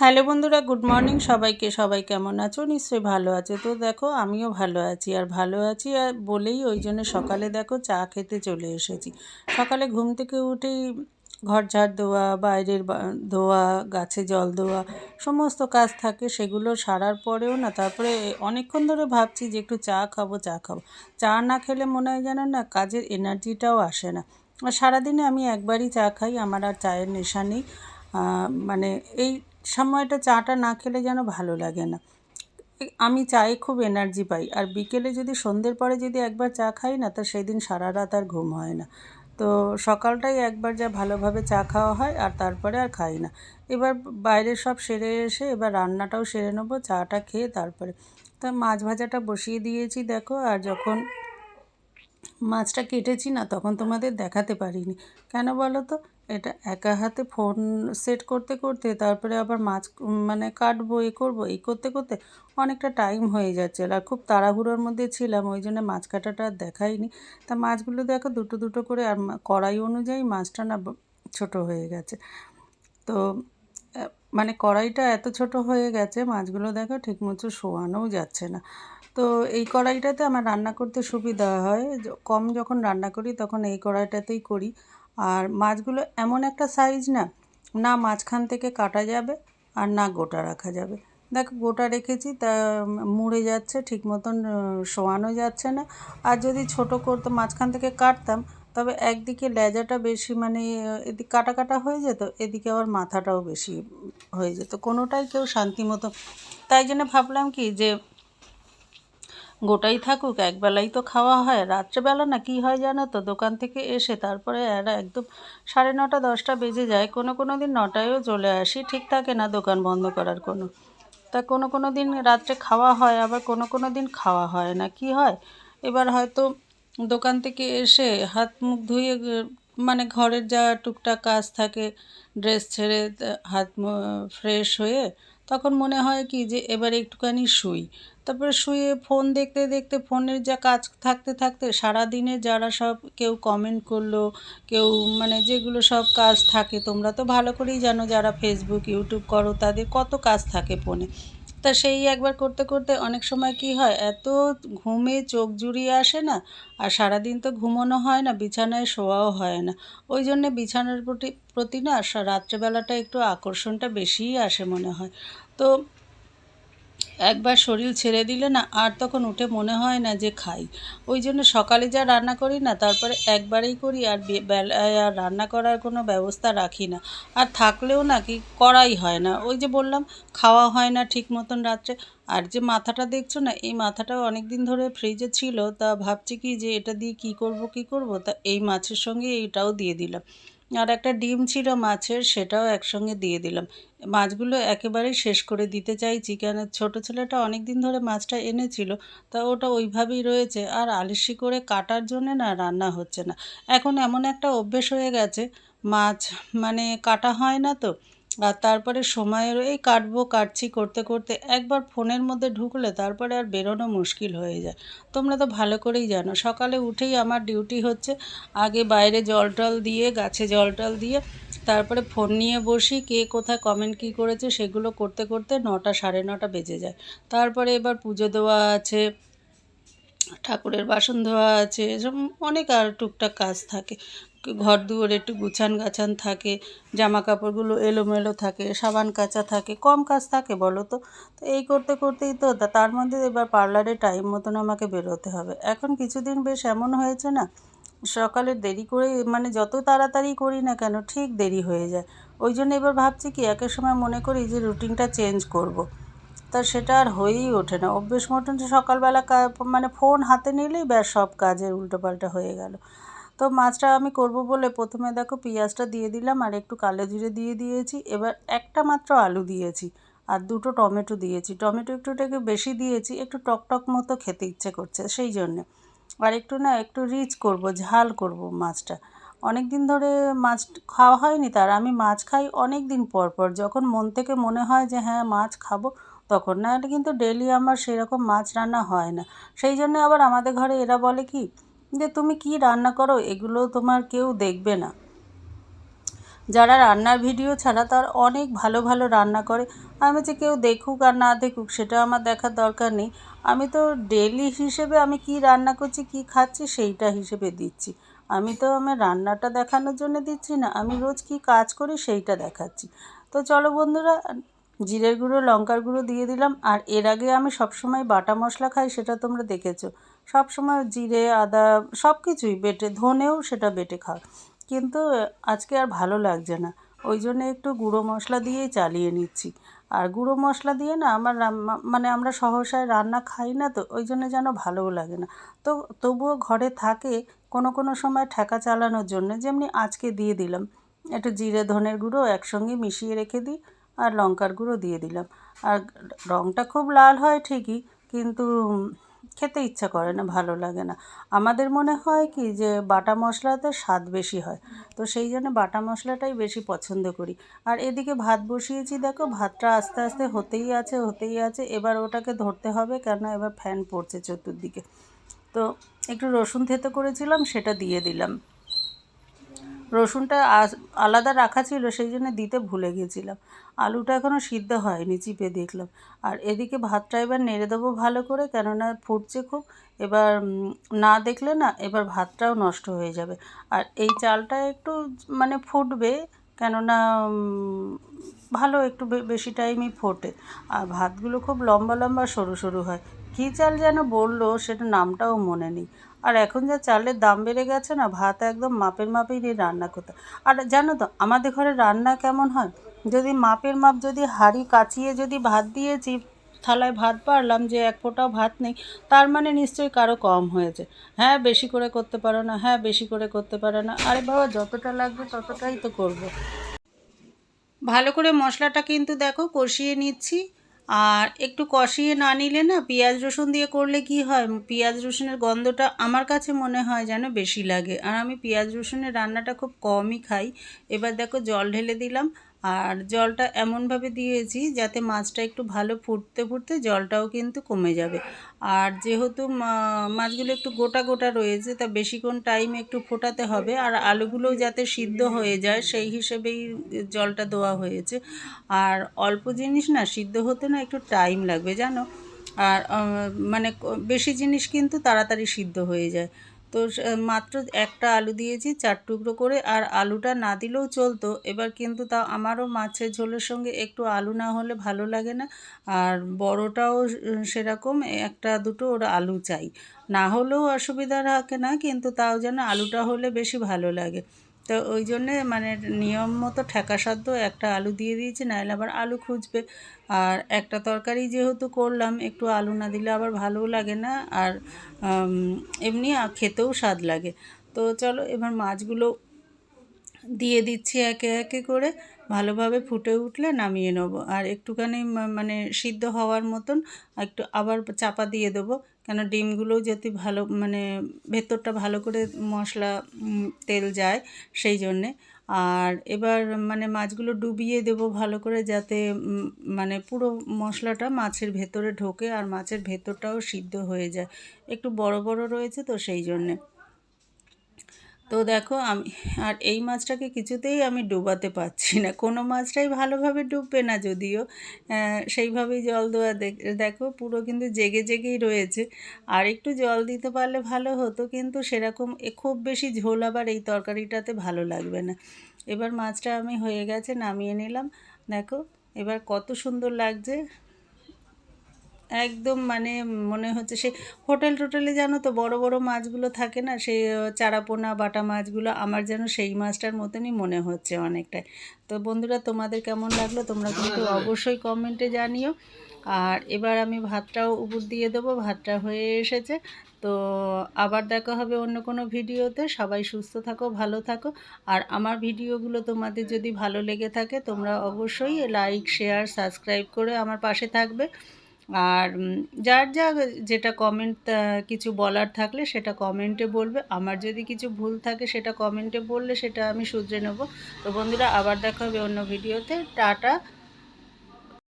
Hello বন্ধুরা, good morning সবাইকে। সবাই কেমন আছো? নিশ্চয়ই ভালো আছে। তো দেখো, আমিও ভালো আছি আর ভালো আছি আর বলেই ওই জন্য সকালে দেখো চা খেতে চলে এসেছি। সকালে ঘুম থেকে উঠেই ঘর ঝাড় দেওয়া, বাইরের ধোয়া, গাছে জল দেওয়া, সমস্ত কাজ থাকে সেগুলো সারার পরেও না, তারপরে অনেকক্ষণ ধরে ভাবছি যে একটু চা খাব চা খাব। চা না খেলে মনে হয় যেন না কাজের এনার্জিটাও আসে না। আর সারাদিনে আমি একবারই চা খাই, আমার আর চায়ের নেশা নেই। মানে এই সময়টা চাটা না খেলে যেন ভালো লাগে না। আমি চায়ে খুব এনার্জি পাই। আর বিকেলে যদি সন্ধ্যের পরে যদি একবার চা খাই না, তো সেদিন সারা রাত আর ঘুম হয় না। তো সকালটাই একবার যা ভালোভাবে চা খাওয়া হয় আর তারপরে আর খাই না। এবার বাইরে সব সেরে এসে এবার রান্নাটাও সেরে নেব, চাটা খেয়ে তারপরে। তা মাছ ভাজাটা বসিয়ে দিয়েছি, দেখো। আর যখন মাছটা কেটেছি না, তখন তোমাদের দেখাতে পারিনি। কেন বলো তো? এটা একা হাতে ফোন সেট করতে করতে, তারপরে আবার মাছ মানে কাটবো, এ করব, এই করতে করতে অনেকটা টাইম হয়ে যাচ্ছে। আর খুব তাড়াহুড়োর মধ্যে ছিলাম, ওই জন্য মাছ কাটাটা আর দেখাইনি। তা মাছগুলো দেখো, দুটো দুটো করে, আর কড়াই অনুযায়ী মাছটা না ছোটো হয়ে গেছে। তো মানে কড়াইটা এত ছোট হয়ে গেছে, মাছগুলো দেখো ঠিকমতো শোয়ানোও যাচ্ছে না। তো এই কড়াইটাতে আমার রান্না করতে সুবিধা হয়। কম যখন রান্না করি তখন এই কড়াইটাতেই করি। আর মাছগুলো এমন একটা সাইজ না না মাঝখান থেকে কাটা যাবে আর না গোটা রাখা যাবে। দেখো গোটা রেখেছি, তা মুড়ে যাচ্ছে ঠিক মতন শোয়ানো যাচ্ছে না। আর যদি ছোট করতো, মাঝখান থেকে কাটতাম তবে একদিকে লেজাটা বেশি মানে এদিকে কাটা কাটা হয়ে যেত, এদিকে আবার মাথাটাও বেশি হয়ে যেত। কোনোটাই কেউ শান্তি মতো, তাই জন্য ভাবলাম কি যে, গোটাই থাকুক, একবেলাই তো খাওয়া হয়, রাত্রেবেলা না কী হয় জানো তো, দোকান থেকে এসে তারপরে এরা একদম সাড়ে নটা, দশটা বেজে যায়, কোনো কোনো দিন নটায়ও চলে আসি, ঠিক থাকে না দোকান বন্ধ করার কোনো। তা কোনো কোনো দিন রাত্রে খাওয়া হয়, আবার কোনো কোনো দিন খাওয়া হয় না, কি হয়? এবার হয়তো দোকান থেকে এসে হাত মুখ ধুয়ে মানে ঘরের যা টুকটাক কাজ থাকে, ড্রেস ছেড়ে হাত ফ্রেশ হয়ে তখন মনে হয় কি যে এবার একটুখানি শুই। তারপরে শুয়ে ফোন দেখতে দেখতে, ফোনের যা কাজ থাকতে থাকতে সারা দিনে যারা সব কেউ কমেন্ট করল, কেউ মানে যেগুলো সব কাজ থাকে, তোমরা তো ভালো করেই জানো যারা ফেসবুক ইউটিউব করো, তাদের কত কাজ থাকে ফোনে। তা সেই একবার করতে করতে অনেক সময় কি হয়, এত ঘুমে চোখ জুড়িয়ে আসে না, আর সারাদিন তো ঘুমোনো হয় না, বিছানায় শোয়াও হয় না। ওই জন্যে বিছানার প্রতি প্রতি না রাত্রেবেলাটা একটু আকর্ষণটা বেশিই আসে মনে হয়। তো একবার শরীর ছেড়ে দিলে না আর তখন উঠে মনে হয় না যে খাই। ওই জন্য সকালে যা রান্না করি না, তারপরে একবারেই করি আর বেলায় আর রান্না করার কোনো ব্যবস্থা রাখি না। আর থাকলেও না কি করাই হয় না। ওই যে বললাম, খাওয়া হয় না ঠিক মতন রাত্রে। আর যে মাথাটা দেখছ না, এই মাথাটাও অনেক দিন ধরে ফ্রিজে ছিল। তা ভাবছি কি যে এটা দিয়ে কি করব কি করব? তা এই মাছের সঙ্গে এইটাও দিয়ে দিলাম। আর একটা ডিম ছিল মাছের, সেটাও একসঙ্গে দিয়ে দিলাম। মাছগুলো একেবারেই শেষ করে দিতে চাইছি কেন ছোটো ছেলেটা অনেক দিন ধরে মাছটা এনেছিল, তা ওটা ওইভাবেই রয়েছে। আর আলিসি করে কাটার জন্যে না রান্না হচ্ছে না। এখন এমন একটা অভ্যেস হয়ে গেছে, মাছ মানে কাটা হয় না তো। আর তারপরে সময়ের এই কাটবো কাটছি করতে করতে একবার ফোনের মধ্যে ঢুকলে তারপরে আর বেরোনো মুশকিল হয়ে যায়। তোমরা তো ভালো করেই জানো, সকালে উঠেই আমার ডিউটি হচ্ছে। আগে বাইরে জল টল দিয়ে, গাছে জল টল দিয়ে, তারপরে ফোন নিয়ে বসি, কে কোথায় কমেন্ট কী করেছে সেগুলো করতে করতে নটা সাড়ে নটা বেজে যায়। তারপরে এবার পুজো দেওয়া আছে, ঠাকুরের বাসন ধোয়া আছে, এসব অনেক আর টুকটাক কাজ থাকে। ঘর দুয়ার একটু গুছান গাছান থাকে জামা কাপড়গুলো এলোমেলো থাকে, সাবান কাঁচা থাকে, কম কাজ থাকে বলো তো। তো এই করতে করতেই তো তার মধ্যে এবার পার্লারে টাইম মতন আমাকে বেরোতে হবে। এখন কিছুদিন বেশ এমন হয়েছে না, সকালে দেরি করে মানে যত তাড়াতাড়ি করি না কেন ঠিক দেরি হয়ে যায়। ওই জন্য এবার ভাবছি কি, একের সময় মনে করি যে রুটিনটা চেঞ্জ করব। তা সেটা আর হয়েই ওঠে না। অভ্যেস মতন সকালবেলা মানে ফোন হাতে নিলেই ব্যাস সব কাজের উল্টোপাল্টা হয়ে গেল। তো মাছটা আমি করব বলে প্রথমে দেখো পেঁয়াজটা দিয়ে দিলাম আর একটু কালো জিরে দিয়ে দিয়েছি। এবার একটা মাত্র আলু দিয়েছি আর দুটো টমেটো দিয়েছি। টমেটো একটুটাকে বেশি দিয়েছি, একটু টক টক মতো খেতে ইচ্ছে করছে সেই জন্যে। আর একটু না একটু রিচ করব, ঝাল করব মাছটা। অনেক দিন ধরে মাছ খাওয়া হয়নি তার, আমি মাছ খাই অনেক দিন পর পর। যখন মন থেকে মনে হয় যে হ্যাঁ মাছ খাব, তখন না কিন্তু ডেলি আমার সেরকম মাছ রান্না হয় না। সেই জন্য আবার আমাদের ঘরে এরা বলে কি যে তুমি কি রান্না করো, এগুলো তোমার কেউ দেখবে না। যারা রান্নার ভিডিও ছাড়া তার অনেক ভালো ভালো রান্না করে, আমি যে কেউ দেখুক আর না দেখুক, সেটা আমার দেখার দরকার নেই। আমি তো ডেলি হিসেবে আমি কি রান্না করছি, কি খাচ্ছি, সেইটা হিসেবে দিচ্ছি। আমি তো আমার রান্নাটা দেখানোর জন্য দিচ্ছি না, আমি রোজ কি কাজ করি, সেইটা দেখাচ্ছি। তো চলো বন্ধুরা, জিরের গুঁড়ো, লঙ্কার গুঁড়ো দিয়ে দিলাম, আর এর আগে আমি সবসময় বাটা মশলা খাই, সেটা তোমরা দেখেছ। সবসময় জিরে, আদা সব কিছুই বেটে, ধনেও সেটা বেটে খাও কিন্তু আজকে আর ভালো লাগছে না। ওই জন্য একটু গুঁড়ো মশলা দিয়েই চালিয়ে নিচ্ছি। আর গুঁড়ো মশলা দিয়ে না আমার মানে আমরা সহসায় রান্না খাই না তো, ওই জন্য যেন ভালোও লাগে না। তো তবুও ঘরে থাকে কোনো কোনো সময় ঠেকা চালানোর জন্য, যেমনি আজকে দিয়ে দিলাম। একটু জিরে, ধনের গুঁড়ো একসঙ্গে মিশিয়ে রেখে দিই আর লঙ্কার গুঁড়ো দিয়ে দিলাম। আর রঙটা খুব লাল হয় ঠিকই, কিন্তু খেতে ইচ্ছা করে না, ভালো লাগে না। আমাদের মনে হয় কি যে বাটা মশলাতে স্বাদ বেশি হয়, তো সেই জন্য বাটা মশলাটাই বেশি পছন্দ করি। আর এদিকে ভাত বসিয়েছি, দেখো ভাতটা আস্তে আস্তে হতেই আছে হতেই আছে, এবার ওটাকে ধরতে হবে কেন এবার ফ্যান পড়ছে চতুর্দিকে। তো একটু রসুন থেতো করেছিলাম, সেটা দিয়ে দিলাম। রসুনটা আলাদা রাখা ছিল, সেই জন্য দিতে ভুলে গিয়েছিলাম আলুটা এখনও সিদ্ধ হয়নি, চিপে দেখলাম। আর এদিকে ভাতটা এবার নেড়ে দেবো ভালো করে, কেননা ফুটছে খুব। এবার না দেখলে না, এবার ভাতটাও নষ্ট হয়ে যাবে। আর এই চালটা একটু মানে ফুটবে, কেননা ভালো একটু বেশি টাইমই ফোটে। আর ভাতগুলো খুব লম্বা লম্বা সরু সরু হয়। কী চাল যেন বলল সেটা নামটাও মনে নেই। আর এখন যা চালের দাম বেড়ে গেছে না, ভাত একদম মাপের মাপেই নিয়ে রান্না করতে। আর জানো তো, আমাদের ঘরে রান্না কেমন হয়? যদি মাপের মাপ, যদি হাঁড়ি কাচিয়ে যদি ভাত দিয়েছি, থালায় ভাত পারলাম যে এক ফোঁটাও ভাত নেই, তার মানে নিশ্চয়ই কারও কম হয়েছে। হ্যাঁ বেশি করে করতে পারো না হ্যাঁ বেশি করে করতে পারো না। আরে বাবা, যতটা লাগবে ততটাই তো করব। ভালো করে মশলাটা কিন্তু দেখো কষিয়ে নিচ্ছি। আর একটু কষিয়ে না নিলে না পেঁয়াজ রসুন দিয়ে করলে কি হয়? পেঁয়াজ রসুনের গন্ধটা আমার কাছে মনে হয় যেন বেশি লাগে। আর আমি পেঁয়াজ রসুনের রান্নাটা খুব কমই খাই। এবার দেখো জল ঢেলে দিলাম। আর জলটা এমনভাবে দিয়েছি যাতে মাছটা একটু ভালো ফুটতে ফুটতে জলটাও কিন্তু কমে যাবে। আর যেহেতু মাছগুলো একটু গোটা গোটা রয়েছে, তা বেশিক্ষণ টাইম একটু ফোটাতে হবে। আর আলুগুলোও যাতে সিদ্ধ হয়ে যায়, সেই হিসেবেই জলটা দেওয়া হয়েছে। আর অল্প জিনিস না, সিদ্ধ হতে না একটু টাইম লাগবে, জানো? আর মানে বেশি জিনিস কিন্তু তাড়াতাড়ি সিদ্ধ হয়ে যায়। তো মাত্র একটা আলু দিয়েছি, চার টুকরো করে, আর আলুটা না দিলেও চলতো। এবার কিন্তু তাও আমারও মাছের ঝোলের সঙ্গে একটু আলু না হলে ভালো লাগে না। আর বড়টাও সেরকম, একটা দুটো ওর আলু চাই। না হলেও অসুবিধা থাকে না, কিন্তু তাও যেন আলুটা হলে বেশি ভালো লাগে। তো ওই জন্যে মানে নিয়ম মতো ঠেকা সাধ্য একটা আলু দিয়ে দিয়েছি, নাহলে আবার আলু খুঁজবে। আর একটা তরকারি যেহেতু করলাম, একটু আলু না দিলে আবার ভালোও লাগে না। আর এমনি খেতেও স্বাদ লাগে। তো চলো এবার মাছগুলো দিয়ে দিচ্ছি একে একে করে। ভালোভাবে ফুটে উঠলে নামিয়ে নেব। আর একটুখানি মানে সিদ্ধ হওয়ার মতন একটু আবার চাপা দিয়ে দেবো। কেন ডিমগুলোও যদি ভালো মানে ভেতরটা ভালো করে মশলা তেল যায় সেই জন্যে। আর এবার মানে মাছগুলো ডুবিয়ে দেবো ভালো করে যাতে মানে পুরো মশলাটা মাছের ভেতরে ঢোকে আর মাছের ভেতরটাও সিদ্ধ হয়ে যায়। একটু বড় বড় রয়েছে তো সেই জন্যে। তো দেখো, আমি, আর এই মাছটাকে কিছুতেই আমি ডোবাতে পারছি না। কোনো মাছটাই ভালোভাবে ডুববে না যদিও। সেইভাবেই জল দেওয়া দেখো পুরো কিন্তু জেগে জেগেই রয়েছে। আর একটু জল দিতে পারলে ভালো হতো, কিন্তু সেরকম খুব বেশি ঝোল আবার এই তরকারিটাতে ভালো লাগবে না। এবার মাছটা আমি হয়ে গেছে, নামিয়ে নিলাম। দেখো, এবার কত সুন্দর লাগছে। একদম মানে মনে হচ্ছে সে হোটেল টোটেলে জানো তো বড় বড় মাছগুলো থাকে না সেই চারাপোনা বাটা মাছগুলো আমার যেন সেই মাছটার মতনই মনে হচ্ছে অনেকটাই। তো বন্ধুরা তোমাদের কেমন লাগল? তোমরা কিন্তু অবশ্যই কমেন্টে জানিও। আর এবার আমি ভাতটাও উপর দিয়ে দেবো ভাতটা হয়ে এসেছে। তো আবার দেখা হবে অন্য কোনো ভিডিওতে। সবাই সুস্থ থাকো ভালো থাকো। আর আমার ভিডিওগুলো তোমাদের যদি ভালো লেগে থাকে তোমরা অবশ্যই লাইক শেয়ার সাবস্ক্রাইব করে আমার পাশে থাকবে। আর যার যা যেটা কমেন্ট কিছু বলার থাকলে সেটা কমেন্টে বলবে। আমার যদি কিছু ভুল থাকে সেটা কমেন্টে বললে সেটা আমি শুধরে নেব। তো বন্ধুরা, আবার দেখা হবে অন্য ভিডিওতে টাটা।